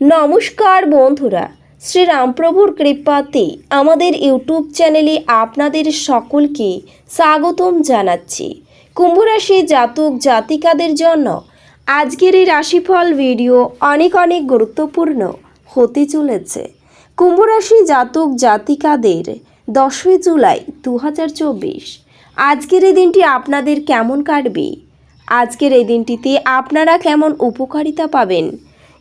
নমস্কার বন্ধুরা, শ্রীরামপ্রভুর কৃপাতে আমাদের ইউটিউব চ্যানেলে আপনাদের সকলকে স্বাগতম জানাচ্ছি। কুম্ভরাশি জাতক জাতিকাদের জন্য আজকের এই রাশিফল ভিডিও অনেক অনেক গুরুত্বপূর্ণ হতে চলেছে। কুম্ভরাশি জাতক জাতিকাদের দশই জুলাই দু হাজার চব্বিশ, আজকের এই দিনটি আপনাদের কেমন কাটবে? আজকের এই দিনটিতে আপনারা কেমন উপকারিতা পাবেন?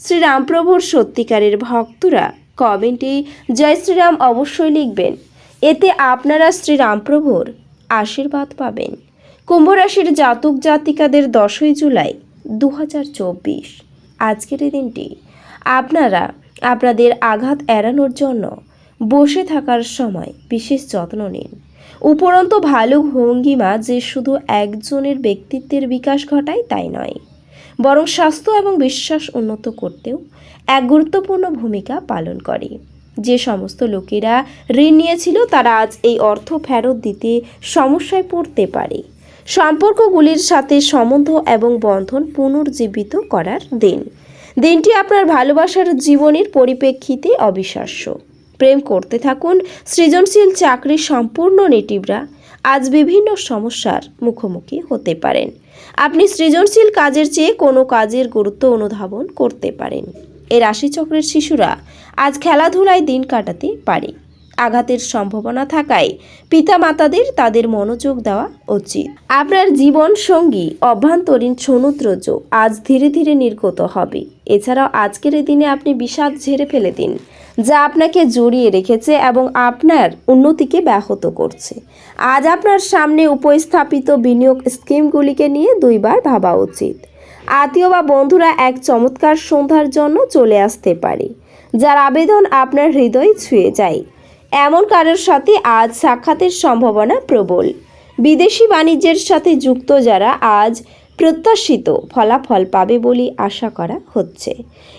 শ্রীরামপ্রভুর সত্যিকারের ভক্তরা কমেন্টে জয় শ্রীরাম অবশ্যই লিখবেন। এতে আপনারা শ্রীরামপ্রভুর আশীর্বাদ পাবেন। কুম্ভরাশির জাতক জাতিকাদের দশই জুলাই দু হাজার চব্বিশ। আজকের এই দিনটি আপনারা আপনাদের আঘাত এড়ানোর জন্য বসে থাকার সময় বিশেষ যত্ন নিন। উপরন্ত ভালো ভঙ্গিমা যে শুধু একজনের ব্যক্তিত্বের বিকাশ ঘটায় তাই নয়। বরং স্বাস্থ্য এবং বিশ্বাস উন্নত করতেও এক গুরুত্বপূর্ণ ভূমিকা পালন করে। যে সমস্ত লোকেরা ঋণ নিয়েছিল, তারা আজ এই অর্থ ফেরত দিতে সমস্যায় পড়তে পারে। সম্পর্কগুলির সাথে সম্বন্ধ এবং বন্ধন পুনর্জীবিত করার দিন। দিনটি আপনার ভালোবাসার জীবনের পরিপ্রেক্ষিতে অবিশ্বাস্য। প্রেম করতে থাকুন, সৃজনশীল চাকরি সম্পূর্ণ নেটিভরা আজ বিভিন্ন সমস্যার মুখোমুখি হতে পারেন। আপনি সৃজনশীল কাজের চেয়ে কোনো কাজের গুরুত্ব অনুধাবন করতে পারেন। এ রাশিচক্রের শিশুরা আজ খেলাধুলায় দিন কাটাতে পারে। আঘাতের সম্ভাবনা থাকায় পিতামাতাদের তাদের মনোযোগ দেওয়া উচিত। আপনার জীবন সঙ্গী অভ্যন্তরীণ সমুদ্রজ আজ ধীরে ধীরে নির্গত হবে। এছাড়াও আজকের দিনে আপনি বিষাদ ঝেড়ে ফেলে দিন। যা আপনাকে জড়িয়ে রেখেছে এবং আপনার উন্নতিকে ব্যাহত করছে। আজ আপনার সামনে উপস্থাপিত বিনিয়োগ স্কিমগুলিকে নিয়ে দুইবার ভাবা উচিত। আত্মীয় বা বন্ধুরা এক চমৎকার সন্ধ্যার জন্য চলে আসতে পারে, যার আবেদন আপনার হৃদয় ছুঁয়ে যায়। এমন কারোর সাথে আজ সাক্ষাতের সম্ভাবনা প্রবল। বিদেশি বাণিজ্যের সাথে যুক্ত যারা আজ প্রত্যাশিত ফলাফল পাবে বলে আশা করা হচ্ছে।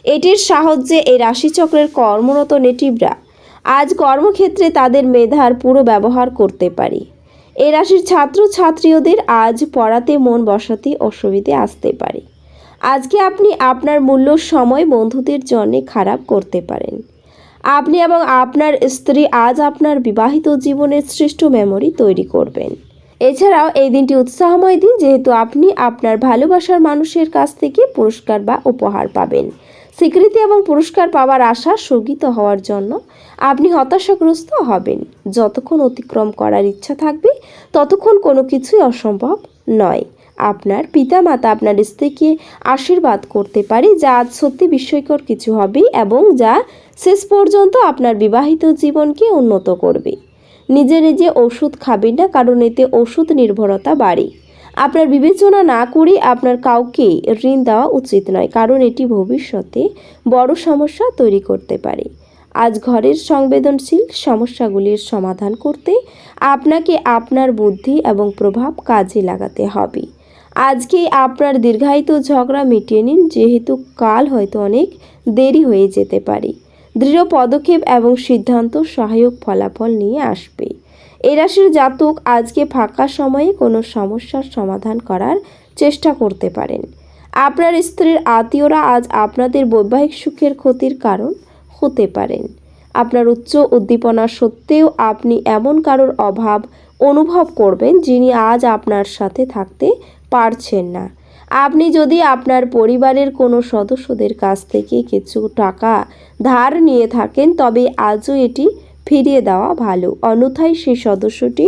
এটির সাহায্যে এই রাশিচক্রের কর্মরত নেটিভরা আজ কর্মক্ষেত্রে তাদের মেধার পুরো ব্যবহার করতে পারে। এই রাশির ছাত্র ছাত্রীদের আজ পড়াতে মন বসাতে অসুবিধে আসতে পারে। আজকে আপনি আপনার মূল্য সময় বন্ধুদের জন্য খারাপ করতে পারেন। আপনি এবং আপনার স্ত্রী আজ আপনার বিবাহিত জীবনের শ্রেষ্ঠ মেমরি তৈরি করবেন। এছাড়াও এই দিনটি উৎসাহময় দিন যেহেতু আপনি আপনার ভালোবাসার মানুষের কাছ থেকে পুরস্কার বা উপহার পাবেন। স্বীকৃতি এবং পুরস্কার পাওয়ার আশা স্থগিত হওয়ার জন্য আপনি হতাশাগ্রস্ত হবেন। যতক্ষণ অতিক্রম করার ইচ্ছা থাকবে, ততক্ষণ কোনো কিছুই অসম্ভব নয়। আপনার পিতামাতা আপনার স্ত্রীকে আশীর্বাদ করতে পারে যা আজ সত্যি বিস্ময়কর কিছু হবে এবং যা শেষ পর্যন্ত আপনার বিবাহিত জীবনকে উন্নত করবে। নিজে নিজে ওষুধ খাবেন না, কারণ এতে ওষুধ নির্ভরতা বাড়ে। আপনার বিবেচনা না করে আপনার কাউকে ঋণ দেওয়া উচিত নয়, কারণ এটি ভবিষ্যতে বড় সমস্যা তৈরি করতে পারে। আজ ঘরের সংবেদনশীল সমস্যাগুলির সমাধান করতে আপনাকে আপনার বুদ্ধি এবং প্রভাব কাজে লাগাতে হবে। আজকে আপনার দীর্ঘায়িত ঝগড়া মিটিয়ে নিন, যেহেতু কাল হয়তো অনেক দেরি হয়ে যেতে পারে। দৃঢ় পদক্ষেপ এবং সিদ্ধান্ত সহায়ক ফলাফল নিয়ে আসবে। এই রাশির জাতক আজকে ফাঁকা সময়ে কোনো সমস্যার সমাধান করার চেষ্টা করতে পারেন। আপনার স্ত্রীর আত্মীয়রা আজ আপনাদের বৈবাহিক সুখের ক্ষতির কারণ হতে পারেন। আপনার উচ্চ উদ্দীপনা সত্ত্বেও আপনি এমন কারোর অভাব অনুভব করবেন যিনি আজ আপনার সাথে থাকতে পারছেন না। আপনি যদি আপনার পরিবারের কোনো সদস্যদের কাছ থেকে কিছু টাকা ধার নিয়ে থাকেন, তবে আজও এটি ফিরিয়ে দেওয়া ভালো। অন্যথায় সেই সদস্যটি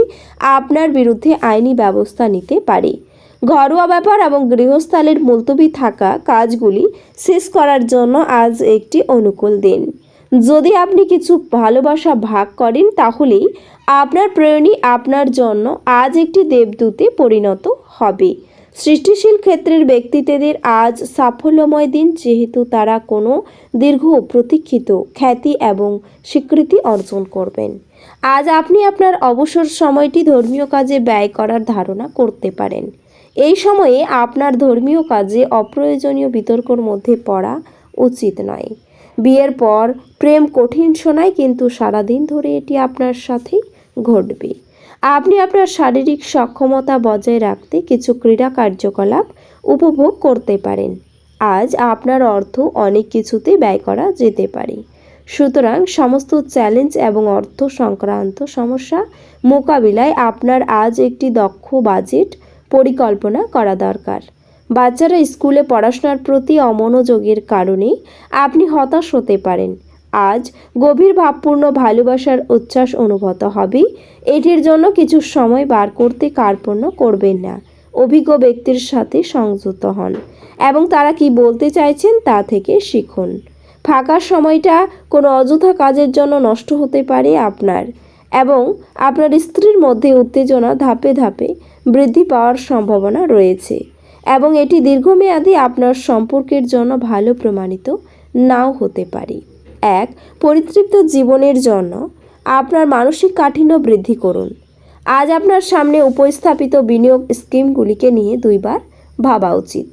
আপনার বিরুদ্ধে আইনি ব্যবস্থা নিতে পারে। ঘরোয়া ব্যাপার এবং গৃহস্থালের মুলতবি থাকা কাজগুলি শেষ করার জন্য আজ একটি অনুকূল দিন। যদি আপনি কিছু ভালোবাসা ভাগ করেন, তাহলেই আপনার প্রেরণী আপনার জন্য আজ একটি দেবদূতে পরিণত হবে। সৃষ্টিশীল ক্ষেত্রের ব্যক্তিত্বদের আজ সাফল্যময় দিন, যেহেতু তারা কোনো দীর্ঘ প্রতীক্ষিত খ্যাতি এবং স্বীকৃতি অর্জন করবেন। আজ আপনি আপনার অবসর সময়টি ধর্মীয় কাজে ব্যয় করার ধারণা করতে পারেন। এই সময়ে আপনার ধর্মীয় কাজে অপ্রয়োজনীয় বিতর্কর মধ্যে পড়া উচিত নয়। বিয়ের পর প্রেম কঠিন শোনায়, কিন্তু সারাদিন ধরে এটি আপনার সাথেই ঘটবে। আপনি আপনার শারীরিক সক্ষমতা বজায় রাখতে কিছু ক্রীড়া কার্যকলাপ উপভোগ করতে পারেন। আজ আপনার অর্থ অনেক কিছুতে ব্যয় করা যেতে পারে। সুতরাং সমস্ত চ্যালেঞ্জ এবং অর্থ সংক্রান্ত সমস্যা মোকাবিলায় আপনার আজ একটি দক্ষ বাজেট পরিকল্পনা করা দরকার। বাচ্চারা স্কুলে পড়াশোনার প্রতি অমনোযোগের কারণে আপনি হতাশ হতে পারেন। আজ গভীর ভাবপূর্ণ ভালোবাসার উচ্ছ্বাস অনুভূত হবে। এটির জন্য কিছু সময় বার করতে কার্পণ্য করবেন না। অভিজ্ঞ ব্যক্তির সাথে সংযুক্ত হন এবং তারা কি বলতে চাইছেন তা থেকে শিখুন। ফাঁকা সময়টা কোনো অযথা কাজের জন্য নষ্ট হতে পারে আপনার এবং আপনার স্ত্রীর মধ্যে উত্তেজনা ধাপে ধাপে বৃদ্ধি পাওয়ার সম্ভাবনা রয়েছে এবং এটি দীর্ঘমেয়াদী আপনার সম্পর্কের জন্য ভালো প্রমাণিত নাও হতে পারে। এক, পরিতৃপ্ত জীবনের জন্য আপনার মানসিক কাঠিন্য বৃদ্ধি করুন। আজ আপনার সামনে উপস্থাপিত বিনিয়োগ স্কিমগুলিকে নিয়ে দুইবার ভাবা উচিত।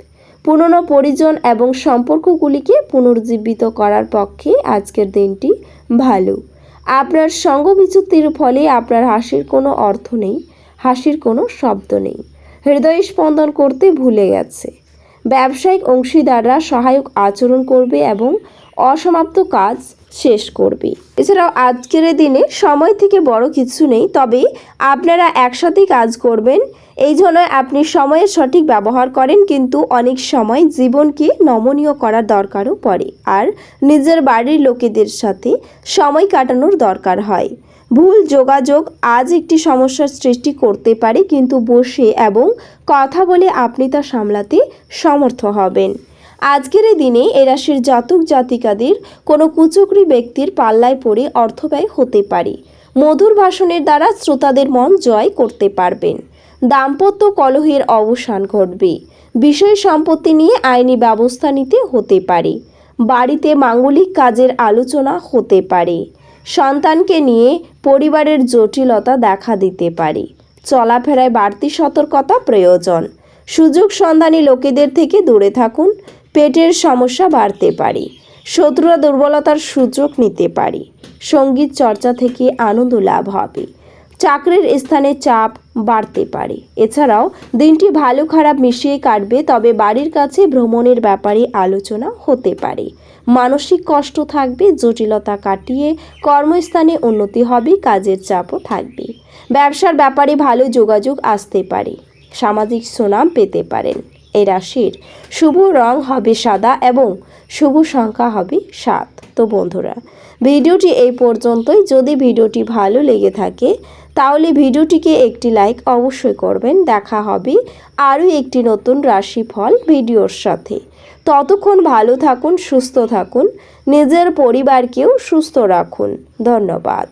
পুরনো পরিজন এবং সম্পর্কগুলিকে পুনর্জীবিত করার পক্ষে আজকের দিনটি ভালো। আপনার সঙ্গ বিচ্যুতির ফলে আপনার হাসির কোনো অর্থ নেই, হাসির কোনো শব্দ নেই। হৃদয় স্পন্দন করতে ভুলে গেছে। ব্যবসায়িক অংশীদাররা সহায়ক আচরণ করবে এবং অসমাপ্ত কাজ শেষ করবে। এছাড়াও আজকের দিনে সময় থেকে বড় কিছু নেই, তবে আপনারা একসাথে কাজ করবেন। এই জন্য আপনি সময়ের সঠিক ব্যবহার করেন, কিন্তু অনেক সময় জীবনকে নমনীয় করার দরকারও পড়ে। আর নিজের বাড়ির লোকেদের সাথে সময় কাটানোর দরকার হয়। ভুল যোগাযোগ আজ একটি সমস্যার সৃষ্টি করতে পারে, কিন্তু বসে এবং কথা বলে আপনি তা সামলাতে সমর্থ হবেন। আজকের এই দিনে এ রাশির জাতক জাতিকাদের কোনো কুচক্রী ব্যক্তির পাল্লায় পড়ে অর্থব্যয় হতে পারে। মধুর ভাষণের দ্বারা শ্রোতাদের মন জয় করতে পারবেন। দাম্পত্য কলহের অবসান ঘটবে। বিষয় সম্পত্তি নিয়ে আইনি ব্যবস্থা নিতে হতে পারে। বাড়িতে মাঙ্গলিক কাজের আলোচনা হতে পারে। সন্তানকে নিয়ে পরিবারের জটিলতা দেখা দিতে পারে। চলাফেরায় বাড়তি সতর্কতা প্রয়োজন। সুযোগ সন্ধানী লোকেদের থেকে দূরে থাকুন। পেটের সমস্যা বাড়তে পারে, শত্রুরা দুর্বলতার সুযোগ নিতে পারে, সংগীত চর্চা থেকে আনন্দ লাভ হবে, চাকরির স্থানে চাপ বাড়তে পারে। এছাড়াও দিনটি ভালো খারাপ মিশিয়ে কাটবে, তবে বাড়ির কাছে ভ্রমণের ব্যাপারে আলোচনা হতে পারে। মানসিক কষ্ট থাকবে, জটিলতা কাটিয়ে কর্মস্থানে উন্নতি হবে, কাজের চাপও থাকবে। ব্যবসার ব্যাপারে ভালো যোগাযোগ আসতে পারে, সামাজিক সুনাম পেতে পারেন। এই রাশির। শুভ রং হবে সাদা এবং শুভ সংখ্যা হবে সাত। তো বন্ধুরা, ভিডিওটি এই পর্যন্তই। যদি ভিডিওটি ভালো লেগে থাকে, তাহলে ভিডিওটিকে একটি লাইক অবশ্যই করবেন। দেখা হবে আরও একটি নতুন রাশিফল ভিডিওর সাথে। ততক্ষণ ভালো থাকুন, সুস্থ থাকুন। নিজের পরিবারকেও সুস্থ রাখুন। ধন্যবাদ।